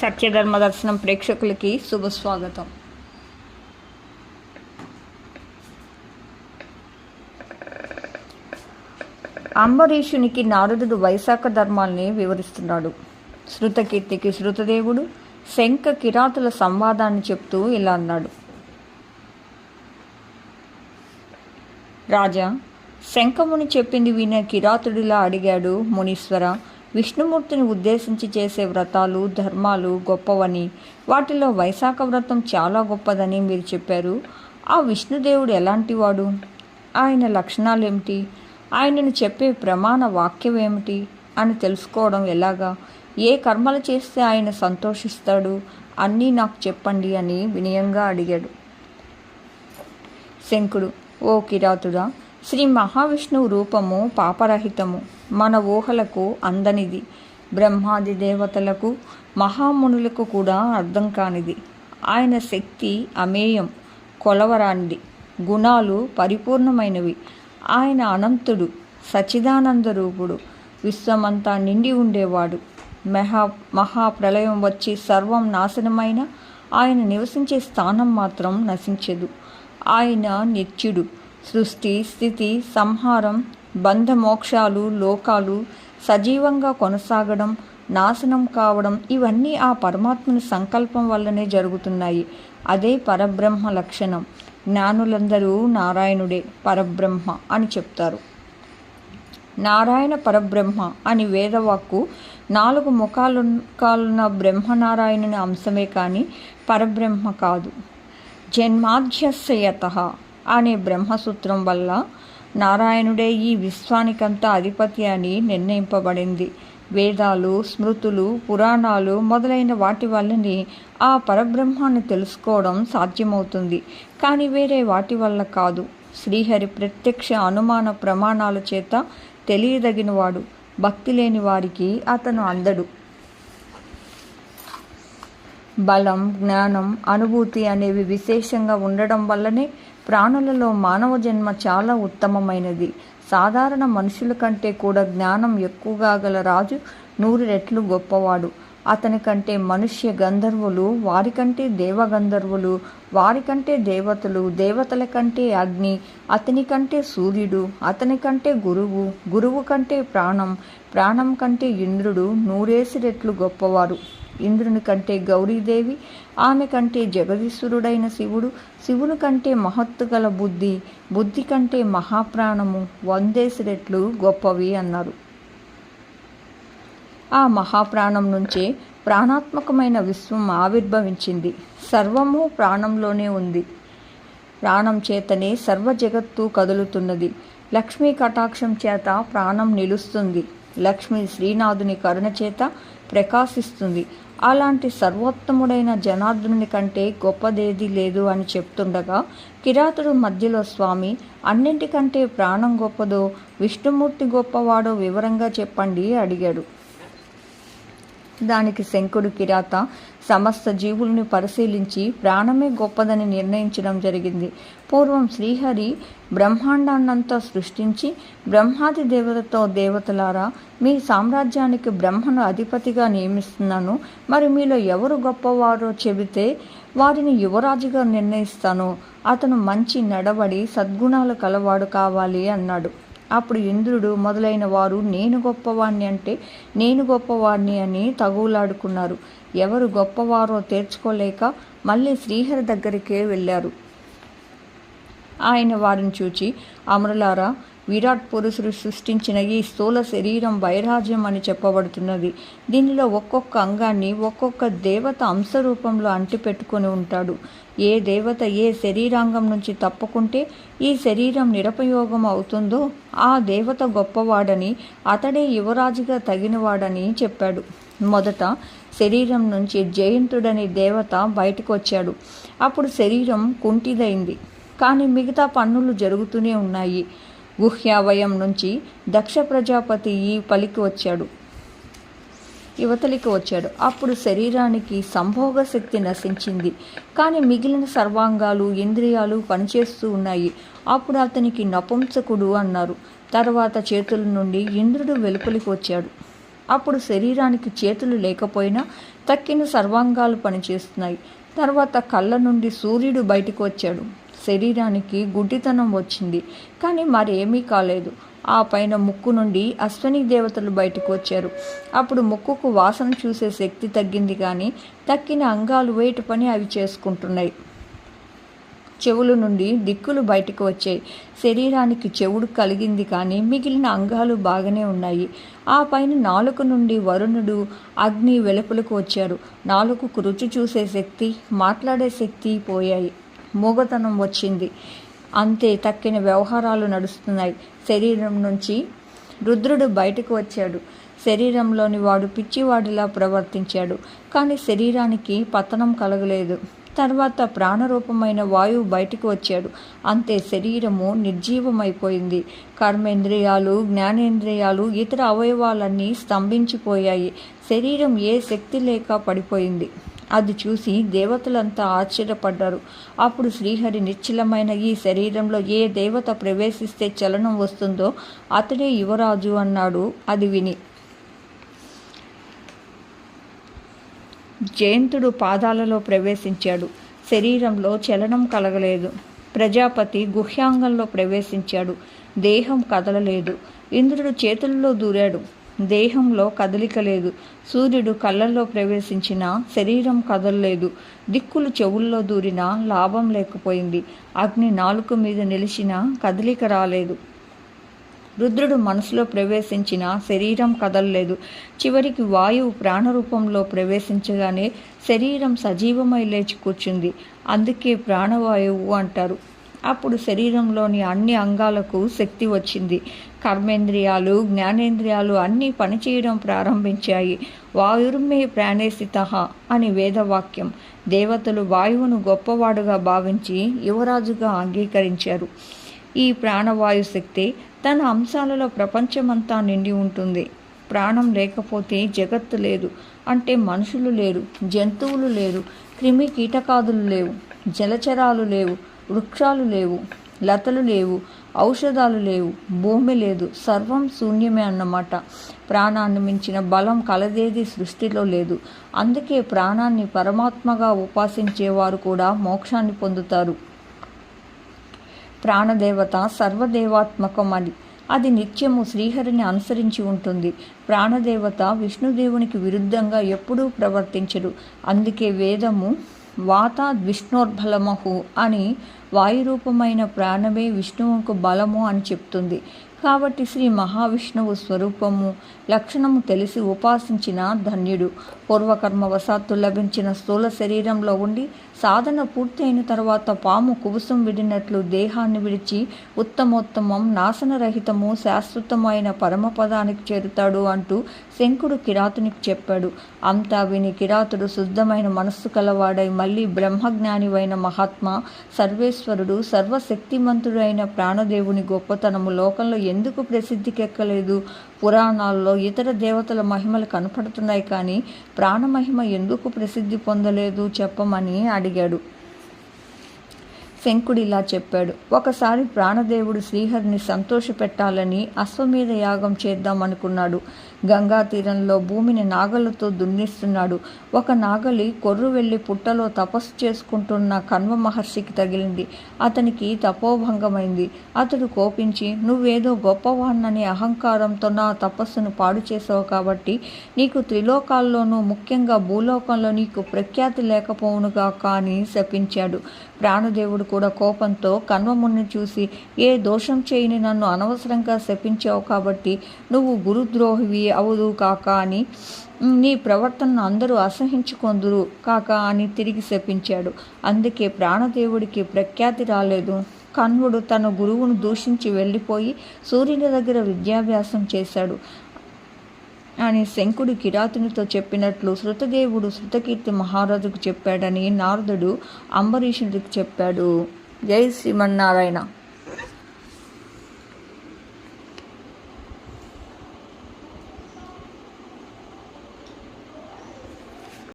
సత్యధర్మ దర్శనం ప్రేక్షకులకి శుభస్వాగతం అంబరీషునికి నారదుడు వైశాఖ ధర్మాల్ని వివరిస్తున్నాడు. శృతకీర్తికి శృతదేవుడు శంఖ కిరాతుల సంవాదాన్ని చెప్తూ ఇలా అన్నాడు. రాజా శంఖముని చెప్పింది వినే కిరాతుడిలా అడిగాడు మునీశ్వర. విష్ణుమూర్తిని ఉద్దేశించి చేసే వ్రతాలు ధర్మాలు గొప్పవని వాటిలో వైశాఖ వ్రతం చాలా గొప్పదని మీరు చెప్పారు. ఆ విష్ణుదేవుడు ఎలాంటివాడు? ఆయన లక్షణాలు ఏమిటి ఆయనను చెప్పే ప్రమాణ వాక్యం ఏమిటి అని తెలుసుకోవడం ఎలాగా? ఏ కర్మలు చేస్తే ఆయన సంతోషిస్తాడు? అన్నీ నాకు చెప్పండి అని వినయంగా అడిగాడు. శంకుడు ఓ కిరాతుడా శ్రీ మహావిష్ణువు రూపము పాపరహితము. మన ఊహలకు అందనిది. బ్రహ్మాది దేవతలకు మహామునులకు కూడా అర్థం కానిది. ఆయన శక్తి అమేయం కొలవరానిది. గుణాలు పరిపూర్ణమైనవి. ఆయన అనంతుడు సచిదానంద రూపుడు. విశ్వమంతా నిండి ఉండేవాడు. మహా మహాప్రలయం వచ్చి సర్వం నాశనమైన ఆయన నివసించే స్థానం మాత్రం నశించదు. ఆయన నిత్యుడు. సృష్టి స్థితి సంహారం బంధమోక్షాలు లోకాలు సజీవంగా కొనసాగడం నాశనం కావడం ఇవన్నీ ఆ పరమాత్మని సంకల్పం వల్లనే జరుగుతున్నాయి. అదే పరబ్రహ్మ లక్షణం. జ్ఞానులందరూ నారాయణుడే పరబ్రహ్మ అని చెప్తారు. నారాయణ పరబ్రహ్మ అని వేదవాక్కు నాలుగు ముఖాలు కాలున్న బ్రహ్మనారాయణుని అంశమే కానీ పరబ్రహ్మ కాదు. జన్మాధ్యస్యత అనే బ్రహ్మసూత్రం వల్ల నారాయణుడే ఈ విశ్వానికంతా అధిపతి అని నిర్ణయింపబడింది. వేదాలు స్మృతులు పురాణాలు మొదలైన వాటి వల్లనే ఆ పరబ్రహ్మాన్ని తెలుసుకోవడం సాధ్యమవుతుంది. కానీ వేరే వాటి వల్ల కాదు. శ్రీహరి ప్రత్యక్ష అనుమాన ప్రమాణాల చేత తెలియదగినవాడు. భక్తి లేని వారికి అతను అందడు. బలం జ్ఞానం అనుభూతి అనేవి విశేషంగా ఉండడం వల్లనే ప్రాణులలో మానవ జన్మ చాలా ఉత్తమమైనది. సాధారణ మనుషుల కంటే కూడా జ్ఞానం ఎక్కువగా గల రాజు నూరు రెట్లు గొప్పవాడు. అతని కంటే మనుష్య గంధర్వులు వారికంటే దేవగంధర్వులు వారికంటే దేవతలు దేవతల కంటే అగ్ని అతని కంటే సూర్యుడు అతని కంటే గురువు గురువు కంటే ప్రాణం ప్రాణం కంటే ఇంద్రుడు నూరేసి రెట్లు గొప్పవారు. ఇంద్రుని కంటే గౌరీదేవి ఆమె కంటే జగదీశ్వరుడైన శివుడు శివుని కంటే మహత్తు గల బుద్ధి బుద్ధి కంటే మహాప్రాణము వందేసి రెట్లు గొప్పవి అన్నారు. ఆ మహాప్రాణం నుంచే ప్రాణాత్మకమైన విశ్వం ఆవిర్భవించింది. సర్వము ప్రాణంలోనే ఉంది. ప్రాణం చేతనే సర్వ జగత్తు కదులుతున్నది. లక్ష్మీ కటాక్షం చేత ప్రాణం నిలుస్తుంది. లక్ష్మి శ్రీనాథుని కరుణ చేత ప్రకాశిస్తుంది. అలాంటి సర్వోత్తముడైన జనార్దుని కంటే గొప్పదేది లేదు అని చెప్తుండగా కిరాతుడు మధ్యలో స్వామి అన్నింటికంటే ప్రాణం గొప్పదో విష్ణుమూర్తి గొప్పవాడో వివరంగా చెప్పండి అడిగాడు. దానికి శంకుడు కిరాత సమస్త జీవులను పరిశీలించి ప్రాణమే గొప్పదని నిర్ణయించడం జరిగింది. పూర్వం శ్రీహరి బ్రహ్మాండాన్నంతా సృష్టించి బ్రహ్మాది దేవతతో దేవతలారా మీ సామ్రాజ్యానికి బ్రహ్మను అధిపతిగా నియమిస్తున్నాను. మరి మీలో ఎవరు గొప్పవారో చెబితే వారిని యువరాజుగా నిర్ణయిస్తాను. అతను మంచి నడవడి సద్గుణాలు కలవాడు కావాలి అన్నాడు. అప్పుడు ఇంద్రుడు మొదలైన వారు నేను గొప్పవాణ్ణి అంటే నేను గొప్పవాణ్ణి అని తగులాడుకున్నారు. ఎవరు గొప్పవారో తేర్చుకోలేక మళ్ళీ శ్రీహరి దగ్గరికే వెళ్ళారు. ఆయన వారిని చూచి అమరులారా విరాట్ పురుషుడు సృష్టించిన ఈ స్థూల శరీరం వైరాజ్యం అని చెప్పబడుతున్నది. దీనిలో ఒక్కొక్క అంగాన్ని ఒక్కొక్క దేవత అంశరూపంలో అంటిపెట్టుకొని ఉంటాడు. ఏ దేవత ఏ శరీరాంగం నుంచి తప్పుకుంటే ఈ శరీరం నిరపయోగం అవుతుందో ఆ దేవత గొప్పవాడని అతడే యువరాజుగా తగినవాడని చెప్పాడు. మొదట శరీరం నుంచి జయంతుడని దేవత బయటకు వచ్చాడు అప్పుడు శరీరం కుంటిదైంది. కానీ మిగతా పన్నులు జరుగుతూనే ఉన్నాయి. గుహ్యావయం నుంచి దక్ష ప్రజాపతి ఈ పలికి వచ్చాడు. యువతలికి వచ్చాడు. అప్పుడు శరీరానికి సంభోగ శక్తి నశించింది. కానీ మిగిలిన సర్వాంగాలు ఇంద్రియాలు పనిచేస్తూ ఉన్నాయి. అప్పుడు అతనికి నపుంసకుడు అన్నారు. తర్వాత చేతుల నుండి ఇంద్రుడు వెలుపలికి వచ్చాడు. అప్పుడు శరీరానికి చేతులు లేకపోయినా తక్కిన సర్వాంగాలు పనిచేస్తున్నాయి. తర్వాత కళ్ళ నుండి సూర్యుడు బయటకు వచ్చాడు. శరీరానికి గుడ్డితనం వచ్చింది. కానీ మరేమీ కాలేదు. ఆ పైన ముక్కు నుండి అశ్వని దేవతలు బయటకు వచ్చారు. అప్పుడు ముక్కుకు వాసన చూసే శక్తి తగ్గింది కానీ తక్కిన అంగాలు వేటి పని అవి చేసుకుంటున్నాయి. చెవుల నుండి దిక్కులు బయటకు వచ్చాయి. శరీరానికి చెవుడు కలిగింది కానీ మిగిలిన అంగాలు బాగానే ఉన్నాయి. ఆ పైన నాలుక నుండి వరుణుడు అగ్ని వెలుపులకు వచ్చారు. నాలుకకు రుచి చూసే శక్తి మాట్లాడే శక్తి పోయాయి. మూగతనం వచ్చింది. అంతే తక్కిన వ్యవహారాలు నడుస్తున్నాయి. శరీరం నుంచి రుద్రుడు బయటకు వచ్చాడు. శరీరంలోని వాడు పిచ్చివాడిలా ప్రవర్తించాడు. కానీ శరీరానికి పతనం కలగలేదు. తర్వాత ప్రాణరూపమైన వాయువు బయటకు వచ్చాడు. అంతే శరీరము నిర్జీవమైపోయింది. కర్మేంద్రియాలు జ్ఞానేంద్రియాలు ఇతర అవయవాలన్నీ స్తంభించిపోయాయి. శరీరం ఏ శక్తి లేక పడిపోయింది. అది చూసి దేవతలంతా ఆశ్చర్యపడ్డారు. అప్పుడు శ్రీహరి నిశ్చలమైన ఈ శరీరంలో ఏ దేవత ప్రవేశిస్తే చలనం వస్తుందో అతడే యువరాజు అన్నాడు. అది విని జయంతుడు పాదాలలో ప్రవేశించాడు. శరీరంలో చలనం కలగలేదు. ప్రజాపతి గుహ్యాంగంలో ప్రవేశించాడు. దేహం కదలలేదు. ఇంద్రుడు చేతుల్లో దూరాడు. దేహంలో కదలిక లేదు. సూర్యుడు కళ్ళల్లో ప్రవేశించిన శరీరం కదలలేదు. దిక్కులు చెవుల్లో దూరినా లాభం లేకపోయింది. అగ్ని నాలుక మీద నిలిచిన కదలిక రాలేదు. రుద్రుడు మనసులో ప్రవేశించిన శరీరం కదలలేదు. చివరికి వాయువు ప్రాణరూపంలో ప్రవేశించగానే శరీరం సజీవమై లేచి కూర్చుంది. అందుకే ప్రాణవాయువు అంటారు. అప్పుడు శరీరంలోని అన్ని అంగాలకు శక్తి వచ్చింది. కర్మేంద్రియాలు జ్ఞానేంద్రియాలు అన్నీ పనిచేయడం ప్రారంభించాయి. వాయుర్మే ప్రాణేసిత అని వేదవాక్యం. దేవతలు వాయువును గొప్పవాడుగా భావించి యువరాజుగా అంగీకరించారు. ఈ ప్రాణవాయు శక్తి తన అంశాలలో ప్రపంచమంతా నిండి ఉంటుంది. ప్రాణం లేకపోతే జగత్తు లేదు. అంటే మనుషులు లేరు జంతువులు లేరు క్రిమి కీటకాదులు లేవు జలచరాలు లేవు వృక్షాలు లేవు లతలు లేవు ఔషధాలు లేవు భూమి లేదు సర్వం శూన్యమే అన్నమాట. ప్రాణాన్ని మించిన బలం కలదేది సృష్టిలో లేదు. అందుకే ప్రాణాన్ని పరమాత్మగా ఉపాసించేవారు కూడా మోక్షాన్ని పొందుతారు. ప్రాణదేవత సర్వదేవాత్మకం అది అది నిత్యము శ్రీహరిని అనుసరించి ఉంటుంది. ప్రాణదేవత విష్ణుదేవునికి విరుద్ధంగా ఎప్పుడూ ప్రవర్తించరు అందుకే వేదము వాతాద్విష్ణోర్బలమహు అని వాయురూపమైన ప్రాణమే విష్ణువుకు బలము అని చెప్తుంది. కాబట్టి శ్రీ మహావిష్ణువు స్వరూపము లక్షణము తెలిసి ఉపాసించిన ధన్యుడు. పూర్వకర్మ వశాత్తు లభించిన స్థూల శరీరంలో ఉండి సాధన పూర్తయిన తర్వాత పాము కుబుసం విడినట్లు దేహాన్ని విడిచి ఉత్తమోత్తమం నాశనరహితము శాశ్వతమైన పరమపదానికి చేరుతాడు అంటూ శంకుడు కిరాతునికి చెప్పాడు. అంతా విని కిరాతుడు శుద్ధమైన మనస్సు కలవాడై మళ్ళీ బ్రహ్మజ్ఞానివైన మహాత్మా సర్వేశ్వరుడు సర్వశక్తిమంతుడైన ప్రాణదేవుని గొప్పతనము లోకంలో ఎందుకు ప్రసిద్ధికెక్కలేదు? పురాణాల్లో ఇతర దేవతల మహిమలు కనపడుతున్నాయి కానీ ప్రాణమహిమ ఎందుకు ప్రసిద్ధి పొందలేదు చెప్పమని అడిగాడు. శంకుడు ఇలా చెప్పాడు. ఒకసారి ప్రాణదేవుడు శ్రీహరిని సంతోషపెట్టాలని అశ్వమేధ యాగం చేద్దామనుకున్నాడు. గంగా తీరంలో భూమిని నాగలతో దున్నిస్తున్నాడు. ఒక నాగలి కొర్రు వెళ్ళి పుట్టలో తపస్సు చేసుకుంటున్న కన్వ మహర్షికి తగిలింది. అతనికి తపోభంగమైంది. అతడు కోపించి నువ్వేదో గొప్పవాణ్ణని అహంకారంతో నా తపస్సును పాడు చేసావు కాబట్టి నీకు త్రిలోకాల్లోనూ ముఖ్యంగా భూలోకంలో నీకు ప్రఖ్యాతి లేకపోవునుగా కానీ శపించాడు. ప్రాణదేవుడు కూడా కోపంతో కన్వముని చూసి ఏ దోషం చేయని నన్ను అనవసరంగా శపించావు కాబట్టి నువ్వు గురుద్రోహివి అవదు కాక అని నీ ప్రవర్తనను అందరూ అసహించుకొందురు కాక అని తిరిగి శపించాడు. అందుకే ప్రాణదేవుడికి ప్రఖ్యాతి రాలేదు. కన్వుడు తన గురువును దూషించి వెళ్ళిపోయి సూర్యుని దగ్గర విద్యాభ్యాసం చేశాడు అని శంకుడు కిరాతునితో చెప్పినట్లు శృతదేవుడు శృతకీర్తి మహారాజుకు చెప్పాడని నారదుడు అంబరీషుడికి చెప్పాడు. జై శ్రీమన్నారాయణ.